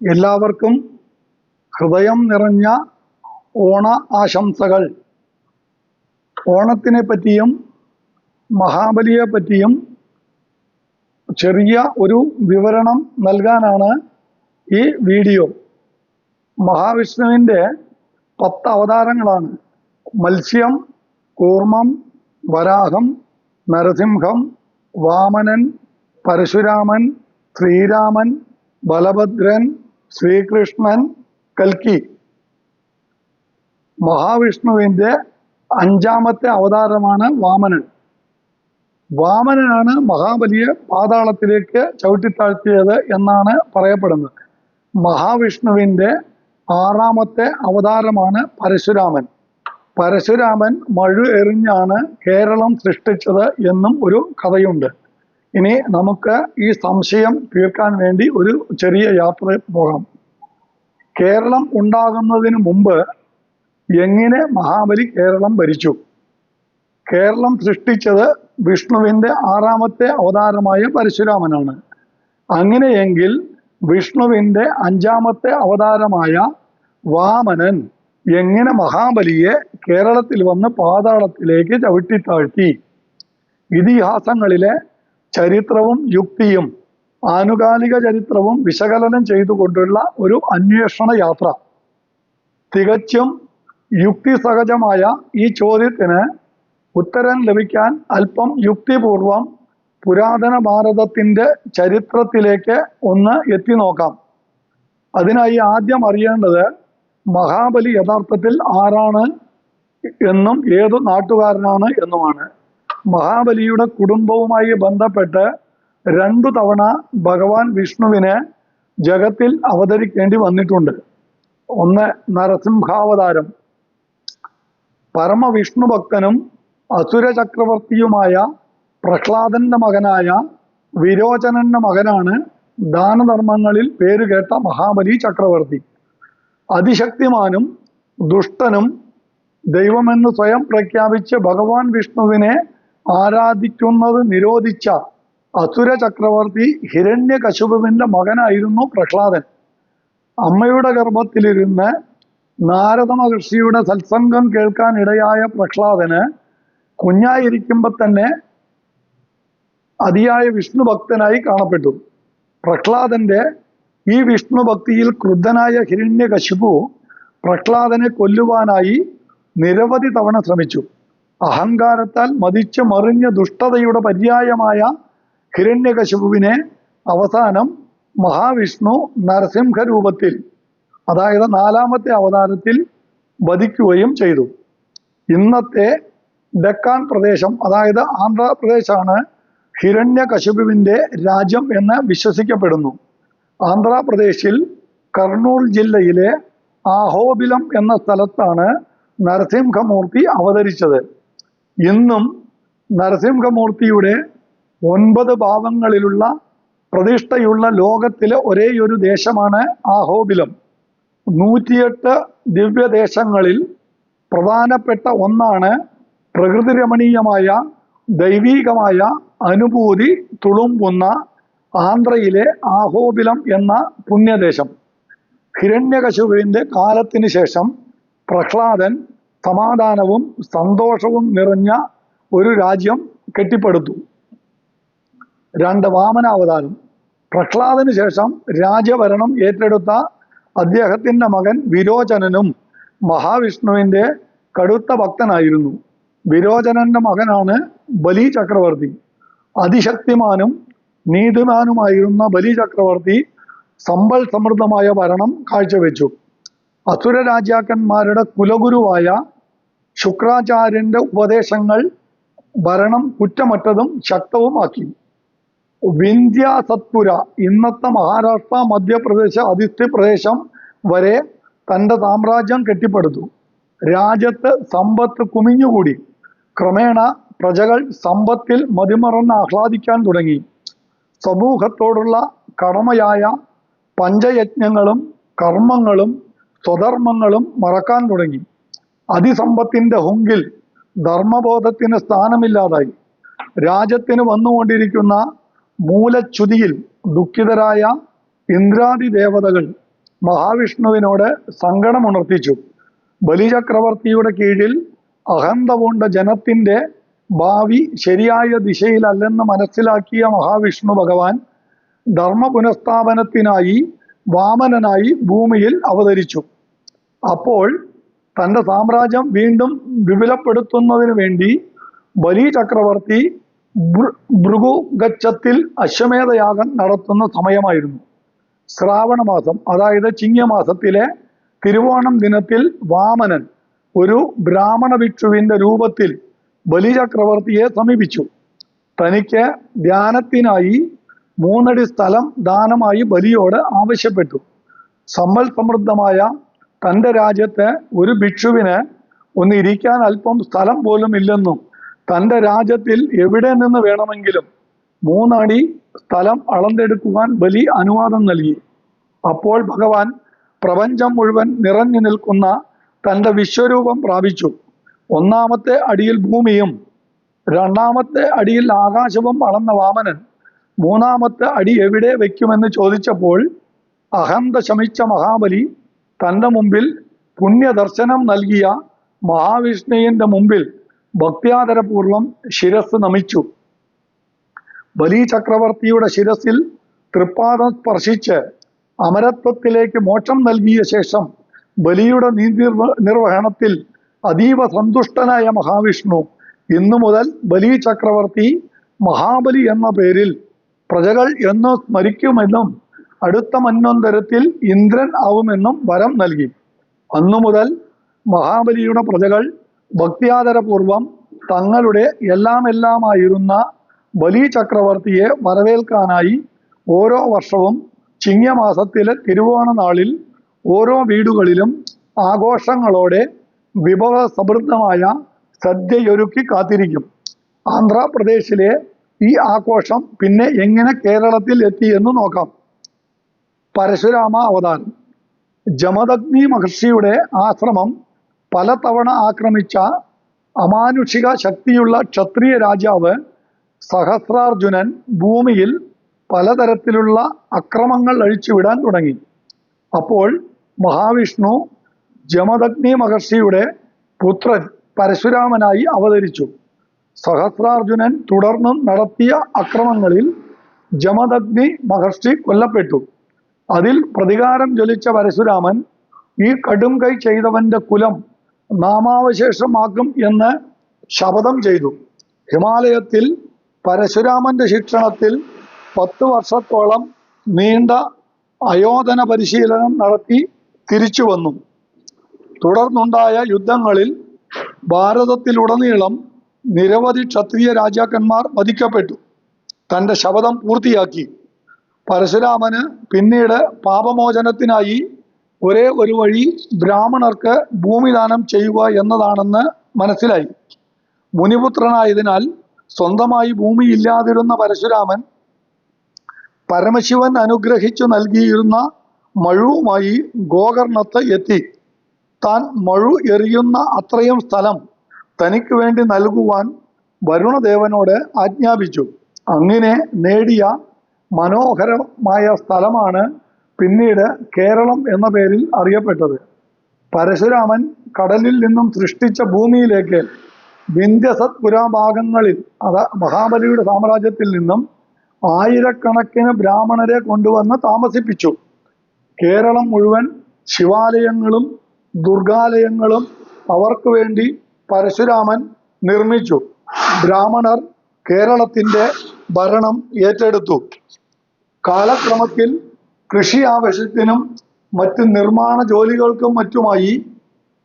എല്ലാവർക്കും ഹൃദയം നിറഞ്ഞ ഓണ ആശംസകൾ. ഓണത്തിനെ പറ്റിയും മഹാബലിയെ പറ്റിയും ചെറിയ ഒരു വിവരണം നൽകാനാണ് ഈ വീഡിയോ. മഹാവിഷ്ണുവിന്റെ പത്ത് അവതാരങ്ങളാണ്. മത്സ്യം കൂർമ്മം വരാഹം നരസിംഹം വാമനൻ പരശുരാമൻ ശ്രീരാമൻ ബലഭദ്രൻ ശ്രീകൃഷ്ണൻ കൽക്കി. മഹാവിഷ്ണുവിന്റെ അഞ്ചാമത്തെ അവതാരമാണ് വാമനൻ. വാമനനാണ് മഹാബലിയെ പാതാളത്തിലേക്ക് ചവിട്ടിത്താഴ്ത്തിയത് എന്നാണ് പറയപ്പെടുന്നത്. മഹാവിഷ്ണുവിന്റെ ആറാമത്തെ അവതാരമാണ് പരശുരാമൻ. പരശുരാമൻ മഴു എറിഞ്ഞാണ് കേരളം സൃഷ്ടിച്ചത് എന്നും ഒരു കഥയുണ്ട്. ഇനി നമുക്ക് ഈ സംശയം തീർക്കാൻ വേണ്ടി ഒരു ചെറിയ യാത്ര പോകാം. കേരളം ഉണ്ടാകുന്നതിന് മുമ്പ് എങ്ങനെ മഹാബലി കേരളം ഭരിച്ചു? കേരളം സൃഷ്ടിച്ചത് വിഷ്ണുവിന്റെ ആറാമത്തെ അവതാരമായ പരശുരാമനാണ്. അങ്ങനെയെങ്കിൽ വിഷ്ണുവിന്റെ അഞ്ചാമത്തെ അവതാരമായ വാമനൻ എങ്ങനെ മഹാബലിയെ കേരളത്തിൽ വന്ന് പാതാളത്തിലേക്ക് ചവിട്ടിത്താഴ്ത്തി ഇതിഹാസങ്ങളിലെ ചരിത്രവും യുക്തിയും ആനുകാലിക ചരിത്രവും വിശകലനം ചെയ്തുകൊണ്ടുള്ള ഒരു അന്വേഷണ യാത്ര. തികച്ചും യുക്തിസഹജമായ ഈ ചോദ്യത്തിന് ഉത്തരം ലഭിക്കാൻ അല്പം യുക്തിപൂർവം പുരാതന ഭാരതത്തിന്റെ ചരിത്രത്തിലേക്ക് ഒന്ന് എത്തി നോക്കാം. അതിനായി ആദ്യം അറിയേണ്ടത് മഹാബലി യഥാർത്ഥത്തിൽ ആരാണ് എന്നും ഏത് നാട്ടുകാരനാണ് എന്നുമാണ്. മഹാബലിയുടെ കുടുംബവുമായി ബന്ധപ്പെട്ട് രണ്ടു തവണ ഭഗവാൻ വിഷ്ണുവിനെ ജഗത്തിൽ അവതരിക്കേണ്ടി വന്നിട്ടുണ്ട്. ഒന്ന് നരസിംഹാവതാരം. പരമവിഷ്ണു ഭക്തനും അസുര ചക്രവർത്തിയുമായ പ്രഹ്ലാദന്റെ മകനായ വിരോചനന്റെ മകനാണ് ദാനധർമ്മങ്ങളിൽ പേരുകേട്ട മഹാബലി ചക്രവർത്തി. അതിശക്തിമാനും ദുഷ്ടനും ദൈവമെന്ന് സ്വയം പ്രഖ്യാപിച്ച് ഭഗവാൻ വിഷ്ണുവിനെ ആരാധിക്കുന്നത് നിരോധിച്ച അസുര ചക്രവർത്തി ഹിരണ്യകശുപുവിന്റെ മകനായിരുന്നു പ്രഹ്ലാദൻ. അമ്മയുടെ ഗർഭത്തിലിരുന്ന് നാരദ മഹർഷിയുടെ സത്സംഗം കേൾക്കാൻ ഇടയായ പ്രഹ്ലാദന് കുഞ്ഞായിരിക്കുമ്പോൾ തന്നെ അതിയായ വിഷ്ണു ഭക്തനായി കാണപ്പെട്ടു. പ്രഹ്ലാദന്റെ ഈ വിഷ്ണു ഭക്തിയിൽ ക്രുദ്ധനായ ഹിരണ്യകശിപു പ്രഹ്ലാദനെ കൊല്ലുവാനായി നിരവധി തവണ ശ്രമിച്ചു. അഹങ്കാരത്താൽ മതിച്ചു മറിഞ്ഞ ദുഷ്ടതയുടെ പര്യായമായ ഹിരണ്യകശുവിനെ അവസാനം മഹാവിഷ്ണു നരസിംഹ രൂപത്തിൽ അതായത് നാലാമത്തെ അവതാരത്തിൽ വധിക്കുകയും ചെയ്തു. ഇന്നത്തെ ഡെക്കാൻ പ്രദേശം അതായത് ആന്ധ്രാപ്രദേശാണ് ഹിരണ്യകശുപുവിന്റെ രാജ്യം എന്ന് വിശ്വസിക്കപ്പെടുന്നു. ആന്ധ്രാപ്രദേശിൽ കർണൂൽ ജില്ലയിലെ ആഹോബിലം എന്ന സ്ഥലത്താണ് നരസിംഹമൂർത്തി അവതരിച്ചത്. ഇന്നും നരസിംഹമൂർത്തിയുടെ ഒൻപത് ഭാവങ്ങളിലുള്ള പ്രതിഷ്ഠയുള്ള ലോകത്തിലെ ഒരേ ഒരു ദേശമാണ് ആഹോബിലം. നൂറ്റിയെട്ട് ദിവ്യദേശങ്ങളിൽ പ്രധാനപ്പെട്ട ഒന്നാണ് പ്രകൃതി രമണീയമായ ദൈവീകമായ അനുഭൂതി തുളുമ്പുന്ന ആന്ധ്രയിലെ ആഹോബിലം എന്ന പുണ്യദേശം. ഹിരണ്യകശുവിന്റെ കാലത്തിന് ശേഷം പ്രഹ്ലാദൻ സമാധാനവും സന്തോഷവും നിറഞ്ഞ ഒരു രാജ്യം കെട്ടിപ്പടുത്തു. രണ്ട് വാമനാവതാരം. പ്രഹ്ലാദന് ശേഷം രാജ്യഭരണം ഏറ്റെടുത്ത അദ്ദേഹത്തിന്റെ മകൻ വിരോചനനും മഹാവിഷ്ണുവിന്റെ കടുത്ത ഭക്തനായിരുന്നു. വിരോചനന്റെ മകനാണ് ബലി ചക്രവർത്തി. അതിശക്തിമാനും നീതിമാനുമായിരുന്ന ബലി ചക്രവർത്തി സമ്പൽ സമൃദ്ധമായ ഭരണം കാഴ്ചവെച്ചു. അസുര രാജാക്കന്മാരുടെ കുലഗുരുവായ ശുക്രാചാര്യന്റെ ഉപദേശങ്ങൾ ഭരണം കുറ്റമറ്റതും ശക്തവുമാക്കി വിന്ധ്യ സത്പുര ഇന്നത്തെ മഹാരാഷ്ട്ര മധ്യപ്രദേശ് അതിർത്തി പ്രദേശം വരെ തന്റെ സാമ്രാജ്യം കെട്ടിപ്പടുത്തു. രാജ്യത്ത് സമ്പത്ത് കുമിഞ്ഞുകൂടി. ക്രമേണ പ്രജകൾ സമ്പത്തിൽ മതിമറന്ന് ആഹ്ലാദിക്കാൻ തുടങ്ങി. സമൂഹത്തോടുള്ള കടമയായ പഞ്ചയജ്ഞങ്ങളും കർമ്മങ്ങളും സ്വധർമ്മങ്ങളും മറക്കാൻ തുടങ്ങി. അതിസമ്പത്തിന്റെ ഹുങ്കിൽ ധർമ്മബോധത്തിന് സ്ഥാനമില്ലാതായി. രാജ്യത്തിന് വന്നുകൊണ്ടിരിക്കുന്ന മൂലച്യുതിയിൽ ദുഃഖിതരായ ഇന്ദ്രാദി ദേവതകൾ മഹാവിഷ്ണുവിനോട് സങ്കടമുണർത്തിച്ചു. ബലിചക്രവർത്തിയുടെ കീഴിൽ അഹന്ത പൂണ്ട ജനത്തിന്റെ ഭാവി ശരിയായ ദിശയിലല്ലെന്ന് മനസ്സിലാക്കിയ മഹാവിഷ്ണു ഭഗവാൻ ധർമ്മ പുനഃസ്ഥാപനത്തിനായി വാമനനായി ഭൂമിയിൽ അവതരിച്ചു. അപ്പോൾ തന്റെ സാമ്രാജ്യം വീണ്ടും വിപുലപ്പെടുത്തുന്നതിന് വേണ്ടി ബലി ചക്രവർത്തി ഭൃഗുഗച്ഛത്തിൽ അശ്വമേധയാഗം നടത്തുന്ന സമയമായിരുന്നു. ശ്രാവണ മാസം അതായത് ചിങ്ങമാസത്തിലെ തിരുവോണം ദിനത്തിൽ വാമനൻ ഒരു ബ്രാഹ്മണ ഭിക്ഷുവിന്റെ രൂപത്തിൽ ബലി ചക്രവർത്തിയെ സമീപിച്ചു. തനിക്ക് ധ്യാനത്തിനായി മൂന്നടി സ്ഥലം ദാനമായി ബലിയോട് ആവശ്യപ്പെട്ടു. സമ്പൽ സമൃദ്ധമായ തന്റെ രാജ്യത്തെ ഒരു ഭിക്ഷുവിന് ഒന്ന് ഇരിക്കാൻ അല്പം സ്ഥലം പോലും ഇല്ലെന്നും തന്റെ രാജ്യത്തിൽ എവിടെ നിന്ന് വേണമെങ്കിലും മൂന്നടി സ്ഥലം അളന്നെടുക്കുവാൻ ബലി അനുവാദം നൽകി. അപ്പോൾ ഭഗവാൻ പ്രപഞ്ചം മുഴുവൻ നിറഞ്ഞു നിൽക്കുന്ന തന്റെ വിശ്വരൂപം പ്രാപിച്ചു. ഒന്നാമത്തെ അടിയിൽ ഭൂമിയും രണ്ടാമത്തെ അടിയിൽ ആകാശവും അളന്ന വാമനൻ മൂന്നാമത്തെ അടി എവിടെ വയ്ക്കുമെന്ന് ചോദിച്ചപ്പോൾ അഹന്ത ശമിച്ച മഹാബലി തന്റെ മുമ്പിൽ പുണ്യദർശനം നൽകിയ മഹാവിഷ്ണുവിന്റെ മുമ്പിൽ ഭക്ത്യാദരപൂർവം ശിരസ് നമിച്ചു. ബലി ചക്രവർത്തിയുടെ ശിരസിൽ തൃപ്പാദം സ്പർശിച്ച് അമരത്വത്തിലേക്ക് മോക്ഷം നൽകിയ ശേഷം ബലിയുടെ നീതിർവ നിർവഹണത്തിൽ അതീവ സന്തുഷ്ടനായ മഹാവിഷ്ണു ഇന്നു മുതൽ ബലി ചക്രവർത്തി മഹാബലി എന്ന പേരിൽ പ്രജകൾ എന്ന് സ്മരിക്കുമെന്നും അടുത്ത മന്വന്തരത്തിൽ ഇന്ദ്രൻ ആവുമെന്നും വരം നൽകി. അന്നു മുതൽ മഹാബലിയുടെ പ്രജകൾ ഭക്തിയാദരപൂർവം തങ്ങളുടെ എല്ലാം എല്ലാമായിരുന്ന ബലി ചക്രവർത്തിയെ വരവേൽക്കാനായി ഓരോ വർഷവും ചിങ്ങമാസത്തിലെ തിരുവോണ നാളിൽ ഓരോ വീടുകളിലും ആഘോഷങ്ങളോടെ വിഭവ സമൃദ്ധമായ സദ്യയൊരുക്കി കാത്തിരിക്കും. ആന്ധ്രാപ്രദേശിലെ ഈ ആഘോഷം പിന്നെ എങ്ങനെ കേരളത്തിൽ എത്തിയെന്ന് നോക്കാം. പരശുരാമ അവതാരം. ജമദഗ്നി മഹർഷിയുടെ ആശ്രമം പലതവണ ആക്രമിച്ച അമാനുഷിക ശക്തിയുള്ള ക്ഷത്രിയ രാജാവ് സഹസ്രാർജുനൻ ഭൂമിയിൽ പലതരത്തിലുള്ള അക്രമങ്ങൾ അഴിച്ചുവിടാൻ തുടങ്ങി. അപ്പോൾ മഹാവിഷ്ണു ജമദഗ്നി മഹർഷിയുടെ പുത്രൻ പരശുരാമനായി അവതരിച്ചു. സഹസ്രാർജുനൻ തുടർന്നും നടത്തിയ അക്രമങ്ങളിൽ ജമദഗ്നി മഹർഷി കൊല്ലപ്പെട്ടു. അതിൽ പ്രതികാരം ജ്വലിച്ച പരശുരാമൻ ഈ കടും കൈ ചെയ്തവന്റെ കുലം നാമാവശേഷമാക്കും എന്ന് ശപഥം ചെയ്തു. ഹിമാലയത്തിൽ പരശുരാമന്റെ ശിക്ഷണത്തിൽ പത്ത് വർഷത്തോളം നീണ്ട അയോധന പരിശീലനം നടത്തി തിരിച്ചു വന്നു. തുടർന്നുണ്ടായ യുദ്ധങ്ങളിൽ ഭാരതത്തിലുടനീളം നിരവധി ക്ഷത്രിയ രാജാക്കന്മാർ വധിക്കപ്പെട്ടു. തന്റെ ശപഥം പൂർത്തിയാക്കി. പരശുരാമന് പിന്നീട് പാപമോചനത്തിനായി ഒരേ ഒരു വഴി ബ്രാഹ്മണർക്ക് ഭൂമിദാനം ചെയ്യുക എന്നതാണെന്ന് മനസ്സിലായി. മുനിപുത്രനായതിനാൽ സ്വന്തമായി ഭൂമി ഇല്ലാതിരുന്ന പരശുരാമൻ പരമശിവൻ അനുഗ്രഹിച്ചു നൽകിയിരുന്ന മഴുവുമായി ഗോകർണത്ത് എത്തി. താൻ മഴു എറിയുന്ന അത്രയും സ്ഥലം തനിക്ക് വേണ്ടി നൽകുവാൻ വരുണദേവനോട് ആജ്ഞാപിച്ചു. അങ്ങനെ നേടിയ മനോഹരമായ സ്ഥലമാണ് പിന്നീട് കേരളം എന്ന പേരിൽ അറിയപ്പെട്ടത്. പരശുരാമൻ കടലിൽ നിന്നും സൃഷ്ടിച്ച ഭൂമിയിലേക്ക് വിന്ധ്യസത് പുരാഭാഗങ്ങളിൽ അത മഹാബലിയുടെ സാമ്രാജ്യത്തിൽ നിന്നും ആയിരക്കണക്കിന് ബ്രാഹ്മണരെ കൊണ്ടുവന്ന് താമസിപ്പിച്ചു. കേരളം മുഴുവൻ ശിവാലയങ്ങളും ദുർഗാലയങ്ങളും അവർക്ക് വേണ്ടി പരശുരാമൻ നിർമ്മിച്ചു. ബ്രാഹ്മണർ കേരളത്തിന്റെ ഭരണം ഏറ്റെടുത്തു. കാലക്രമത്തിൽ കൃഷി ആവശ്യത്തിനും മറ്റ് നിർമ്മാണ ജോലികൾക്കും മറ്റുമായി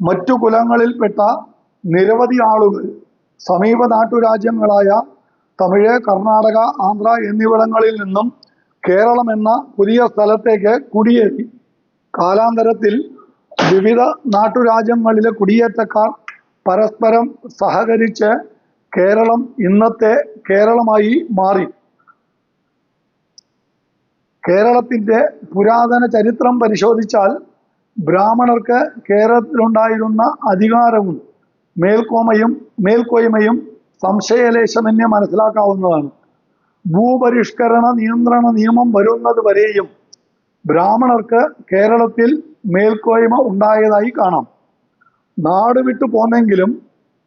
മറ്റു കുലങ്ങളിൽപ്പെട്ട നിരവധി ആളുകൾ സമീപ നാട്ടുരാജ്യങ്ങളായ തമിഴ് കർണാടക ആന്ധ്ര എന്നിവിടങ്ങളിൽ നിന്നും കേരളം എന്ന പുതിയ സ്ഥലത്തേക്ക് കുടിയേറി. കാലാന്തരത്തിൽ വിവിധ നാട്ടുരാജ്യങ്ങളിലെ കുടിയേറ്റക്കാർ പരസ്പരം സഹകരിച്ച് കേരളം ഇന്നത്തെ കേരളമായി മാറി. കേരളത്തിന്റെ പുരാതന ചരിത്രം പരിശോധിച്ചാൽ ബ്രാഹ്മണർക്ക് കേരളത്തിലുണ്ടായിരുന്ന അധികാരവും മേൽക്കോമയും മേൽക്കോയ്മയും സംശയലേശമെന്നെ മനസ്സിലാക്കാവുന്നതാണ്. ഭൂപരിഷ്കരണ നിയന്ത്രണ നിയമം വരുന്നത് വരെയും ബ്രാഹ്മണർക്ക് കേരളത്തിൽ മേൽക്കോയ്മ ഉണ്ടായതായി കാണാം. നാടുവിട്ടു പോന്നെങ്കിലും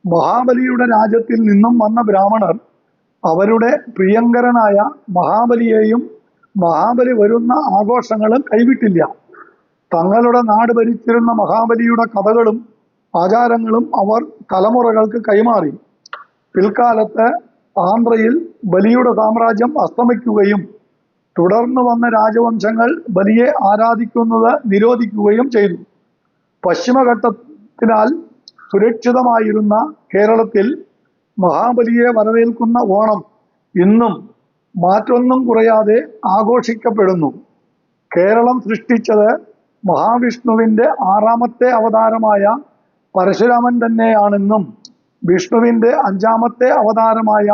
മഹാബലിയുടെ രാജ്യത്തിൽ നിന്നും വന്ന ബ്രാഹ്മണർ അവരുടെ പ്രിയങ്കരനായ മഹാബലിയെയും മഹാബലി വരുന്ന ആഘോഷങ്ങളും കൈവിട്ടില്ല. തങ്ങളുടെ നാട് ഭരിച്ചിരുന്ന മഹാബലിയുടെ കഥകളും ആചാരങ്ങളും അവർ തലമുറകൾക്ക് കൈമാറി. പിൽക്കാലത്ത് ആന്ധ്രയിൽ ബലിയുടെ സാമ്രാജ്യം അസ്തമിക്കുകയും തുടർന്ന് വന്ന രാജവംശങ്ങൾ ബലിയെ ആരാധിക്കുന്നത് നിരോധിക്കുകയും ചെയ്തു. പശ്ചിമഘട്ടത്തിനാൽ സുരക്ഷിതമായിരുന്ന കേരളത്തിൽ മഹാബലിയെ വരവേൽക്കുന്ന ഓണം ഇന്നും മാറ്റൊന്നും കുറയാതെ ആഘോഷിക്കപ്പെടുന്നു. കേരളം സൃഷ്ടിച്ചത് മഹാവിഷ്ണുവിന്റെ ആറാമത്തെ അവതാരമായ പരശുരാമൻ തന്നെയാണെന്നും വിഷ്ണുവിന്റെ അഞ്ചാമത്തെ അവതാരമായ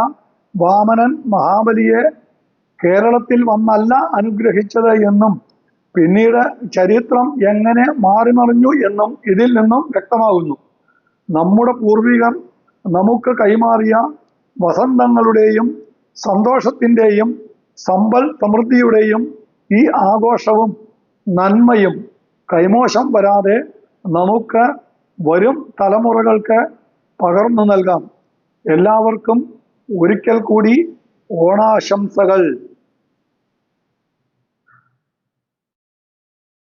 വാമനൻ മഹാബലിയെ കേരളത്തിൽ വന്നല്ല അനുഗ്രഹിച്ചത് എന്നും പിന്നീട് ചരിത്രം എങ്ങനെ മാറിമറിഞ്ഞു എന്നും ഇതിൽ നിന്നും വ്യക്തമാകുന്നു. നമ്മുടെ പൂർവികർ നമുക്ക് കൈമാറിയ വസന്തങ്ങളുടെയും സന്തോഷത്തിന്റെയും സമ്പൽ സമൃദ്ധിയുടെയും ഈ ആഘോഷവും നന്മയും കൈമോശം വരാതെ നമുക്ക് വരും തലമുറകൾക്ക് പകർന്നു നൽകാം. എല്ലാവർക്കും ഒരിക്കൽ കൂടി ഓണാശംസകൾ.